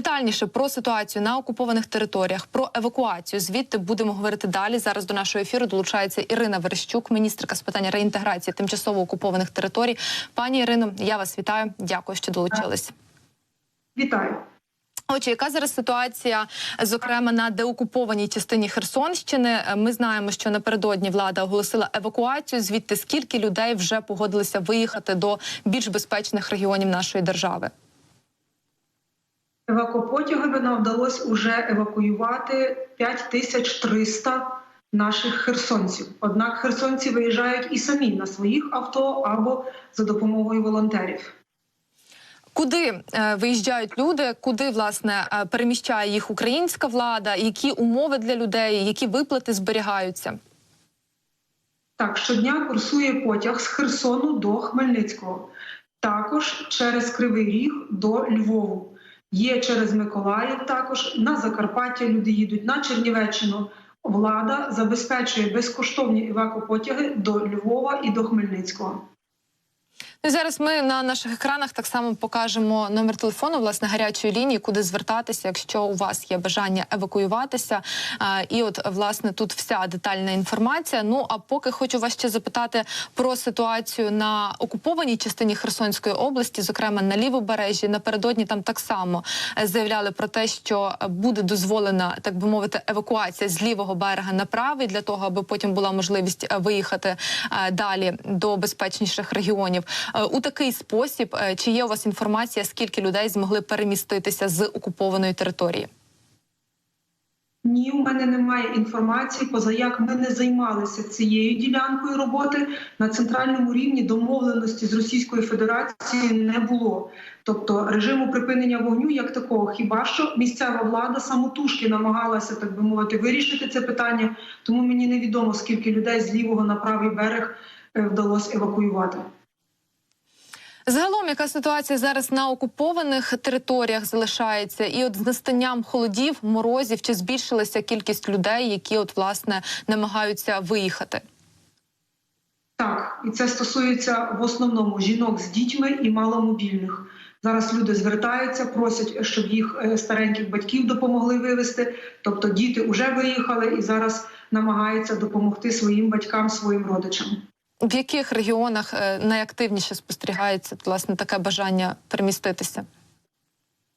Детальніше про ситуацію на окупованих територіях, про евакуацію. Звідти будемо говорити далі. Зараз до нашого ефіру долучається Ірина Верещук, міністерка з питань реінтеграції тимчасово окупованих територій. Пані Ірино, я вас вітаю. Дякую, що долучились. Вітаю. Отже, яка зараз ситуація, зокрема на деокупованій частині Херсонщини? Ми знаємо, що напередодні влада оголосила евакуацію. Звідти скільки людей вже погодилися виїхати до більш безпечних регіонів нашої держави? Евакопотягами нам вдалося вже евакуювати 5300 наших херсонців. Однак херсонці виїжджають і самі на своїх авто або за допомогою волонтерів. Куди е, виїжджають люди? Куди власне е, переміщає їх українська влада? Які умови для людей, які виплати зберігаються? Так, щодня курсує потяг з Херсону до Хмельницького, також через Кривий Ріг до Львову. Є через Миколаїв. Також на Закарпаття люди їдуть на Чернівеччину. Влада забезпечує безкоштовні евакопотяги до Львова і до Хмельницького. Ну, зараз ми на наших екранах так само покажемо номер телефону власне гарячої лінії, куди звертатися, якщо у вас є бажання евакуюватися. А, і от власне тут вся детальна інформація. Ну а поки хочу вас ще запитати про ситуацію на окупованій частині Херсонської області, зокрема на лівобережжі. Напередодні там так само заявляли про те, що буде дозволена, так би мовити, евакуація з лівого берега на правий для того, аби потім була можливість виїхати далі до безпечніших регіонів. Е, У такий спосіб, е, чи є у вас інформація, скільки людей змогли переміститися з окупованої території? Ні, у мене немає інформації, поза як ми не займалися цією ділянкою роботи на центральному рівні домовленості з Російською Федерацією не було. Тобто режиму припинення вогню як такого, хіба що місцева влада самотужки намагалася, так би мовити, вирішити це питання. Тому мені невідомо скільки людей з лівого на правий берег е, вдалося евакуювати. Загалом, яка ситуація зараз на окупованих територіях залишається, і от з настанням холодів, морозів, чи збільшилася кількість людей, які от власне намагаються виїхати? Так, і це стосується в основному жінок з дітьми і маломобільних. Зараз люди звертаються, просять, щоб їх е, стареньких батьків допомогли вивезти. Тобто діти вже виїхали і зараз намагаються допомогти своїм батькам, своїм родичам. В яких регіонах е, найактивніше спостерігається власне таке бажання переміститися?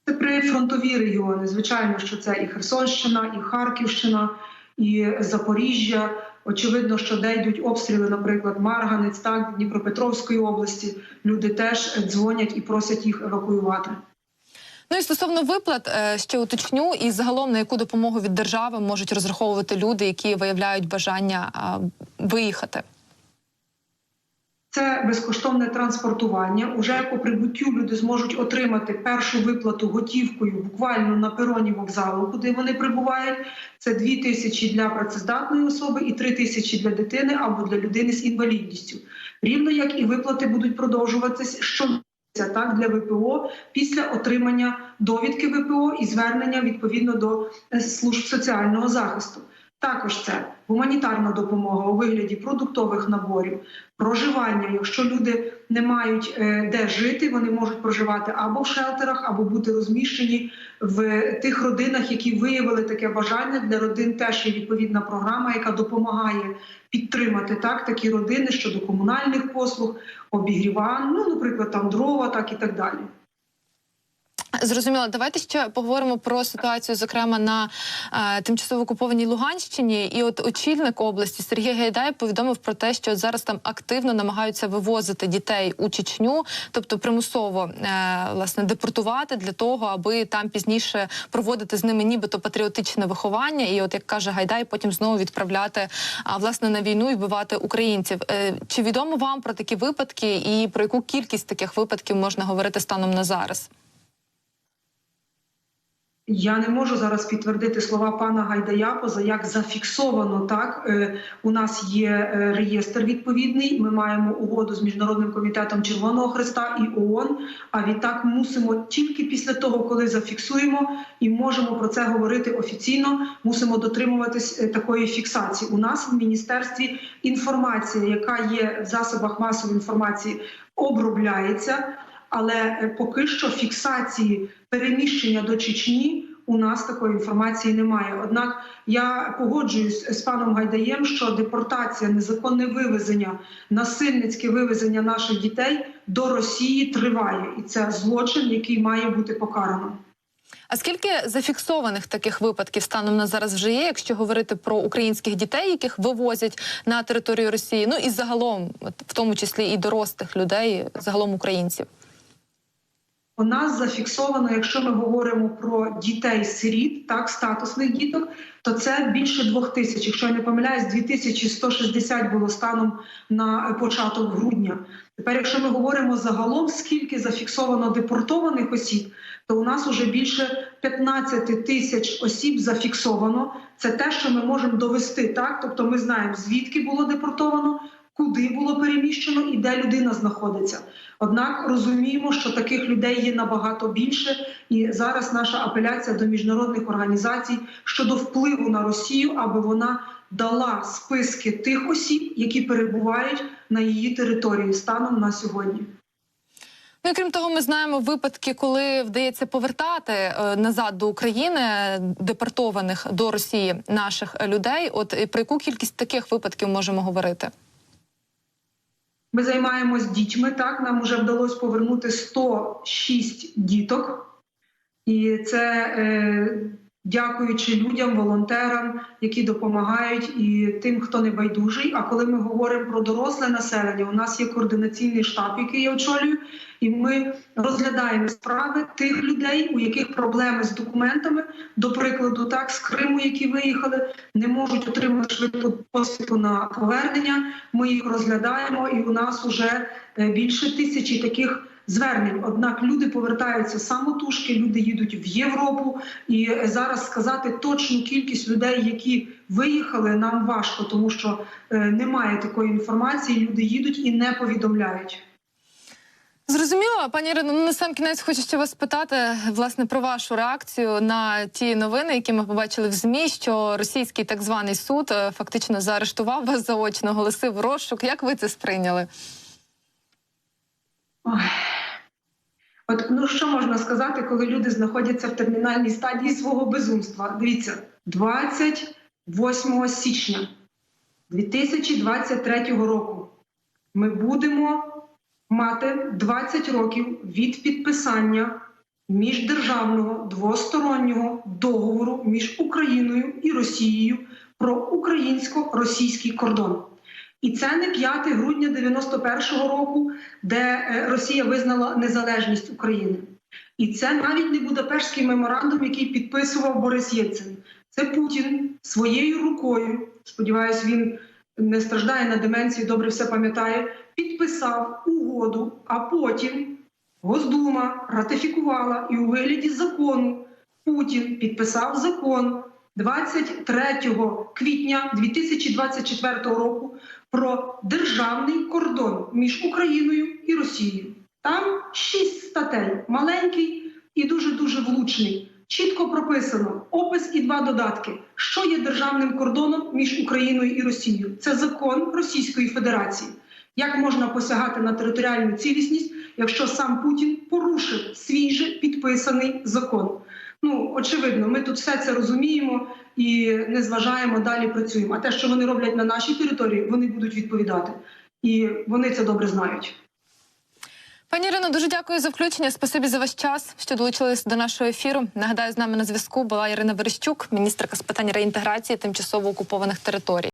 Це прифронтові регіони. Звичайно, що це і Херсонщина, і Харківщина, і Запоріжжя. Очевидно, що де йдуть обстріли, наприклад, Марганець, так Дніпропетровської області. Люди теж дзвонять і просять їх евакуювати. Ну і стосовно виплат, е, ще уточню, і загалом на яку допомогу від держави можуть розраховувати люди, які виявляють бажання виїхати. Це безкоштовне транспортування. Уже по прибуттю люди зможуть отримати першу виплату готівкою буквально на пероні вокзалу, куди вони прибувають. Це 2 тисячі для працездатної особи і 3 тисячі для дитини або для людини з інвалідністю. Рівно як і виплати будуть продовжуватися щомісяця так для ВПО після отримання довідки ВПО і звернення відповідно до е, служб соціального захисту. Також це гуманітарна допомога у вигляді продуктових наборів, проживання. Якщо люди не мають е, де жити, вони можуть проживати або в шелтерах, або бути розміщені в тих родинах, які виявили таке бажання. Для родин теж є відповідна програма, яка допомагає підтримати так такі родини щодо комунальних послуг, обігрівань, ну наприклад, там дрова, так і так далі. Зрозуміло, давайте ще поговоримо про ситуацію, зокрема на е, тимчасово окупованій Луганщині. І от очільник області Сергій Гайдай повідомив про те, що зараз там активно намагаються вивозити дітей у Чечню, тобто примусово е, власне депортувати для того, аби там пізніше проводити з ними нібито патріотичне виховання. І, от як каже Гайдай, потім знову відправляти а, власне на війну і вбивати українців. Е, чи відомо вам про такі випадки, і про яку кількість таких випадків можна говорити станом на зараз? Я не можу зараз підтвердити слова пана Гайдая, поза як зафіксовано так. Е, у нас є е, реєстр відповідний. Ми маємо угоду з міжнародним комітетом Червоного Христа і ООН. А відтак мусимо тільки після того, коли зафіксуємо і можемо про це говорити офіційно. Мусимо дотримуватись е, такої фіксації. У нас в міністерстві інформація, яка є в засобах масової інформації, обробляється. Але е, поки що фіксації переміщення до Чечні у нас такої інформації немає. Однак я погоджуюсь з паном Гайдаєм, що депортація, незаконне вивезення, насильницьке вивезення наших дітей до Росії триває, і це злочин, який має бути покарано. А скільки зафіксованих таких випадків станом на зараз вже є, якщо говорити про українських дітей, яких вивозять на територію Росії? Ну і загалом, в тому числі і дорослих людей, загалом українців. У нас зафіксовано, якщо ми говоримо про дітей-сиріт, так статусних діток, то це більше двох тисяч. Якщо я не помиляюсь, 2160 було станом на початок грудня. Тепер, якщо ми говоримо загалом, скільки зафіксовано депортованих осіб, то у нас уже більше 15 тисяч осіб зафіксовано. Це те, що ми можемо довести. Так, тобто, ми знаємо звідки було депортовано. Куди було переміщено і де людина знаходиться. Однак розуміємо, що таких людей є набагато більше, і зараз наша апеляція до міжнародних організацій щодо впливу на Росію, аби вона дала списки тих осіб, які перебувають на її території станом на сьогодні. Ну крім того, ми знаємо випадки, коли вдається повертати е, назад до України депортованих до Росії наших людей. От про яку кількість таких випадків можемо говорити? Ми займаємось дітьми. Так нам вже вдалося повернути 106 діток, і це е, дякуючи людям, волонтерам, які допомагають, і тим, хто не байдужий. А коли ми говоримо про доросле населення, у нас є координаційний штаб, який я очолюю, і ми розглядаємо справи тих людей, у яких проблеми з документами, до прикладу, так з Криму, які виїхали, не можуть отримати швидку посвідку на повернення. Ми їх розглядаємо, і у нас вже е, більше тисячі таких. Звернень, однак люди повертаються самотужки, люди їдуть в Європу, і зараз сказати точну кількість людей, які виїхали, нам важко, тому що е, немає такої інформації. Люди їдуть і не повідомляють. Зрозуміло, пані Ірино, ну на сам кінець хочу ще вас спитати власне про вашу реакцію на ті новини, які ми побачили в змі, що російський так званий суд е, фактично заарештував вас заочно, оголосив розшук. Як ви це сприйняли? Ой. От ну що можна сказати, коли люди знаходяться в термінальній стадії свого безумства? Дивіться, 28 січня 2023 року ми будемо мати 20 років від підписання міждержавного двостороннього договору між Україною і Росією про українсько-російський кордон. І це не 5 грудня 91-го року, де е, Росія визнала незалежність України. І це навіть не Будапештський меморандум, який підписував Борис Єльцин. Це Путін своєю рукою. Сподіваюсь, він не страждає на деменції, добре все пам'ятає. Підписав угоду, а потім Госдума ратифікувала і у вигляді закону Путін підписав закон 23 квітня 2024 року про державний кордон між Україною і Росією. Там шість статей, маленький і дуже дуже влучний. Чітко прописано опис і два додатки, що є державним кордоном між Україною і Росією. Це закон Російської Федерації. Як можна посягати на територіальну цілісність, якщо сам Путін порушив свій же підписаний закон? Ну очевидно, ми тут все це розуміємо і не зважаємо далі. Працюємо. А те, що вони роблять на нашій території, вони будуть відповідати, і вони це добре знають. Пані Ірино, дуже дякую за включення. Спасибі за ваш час, що долучились до нашого ефіру. Нагадаю, з нами на зв'язку була Ірина Верещук, міністерка з питань реінтеграції тимчасово окупованих територій.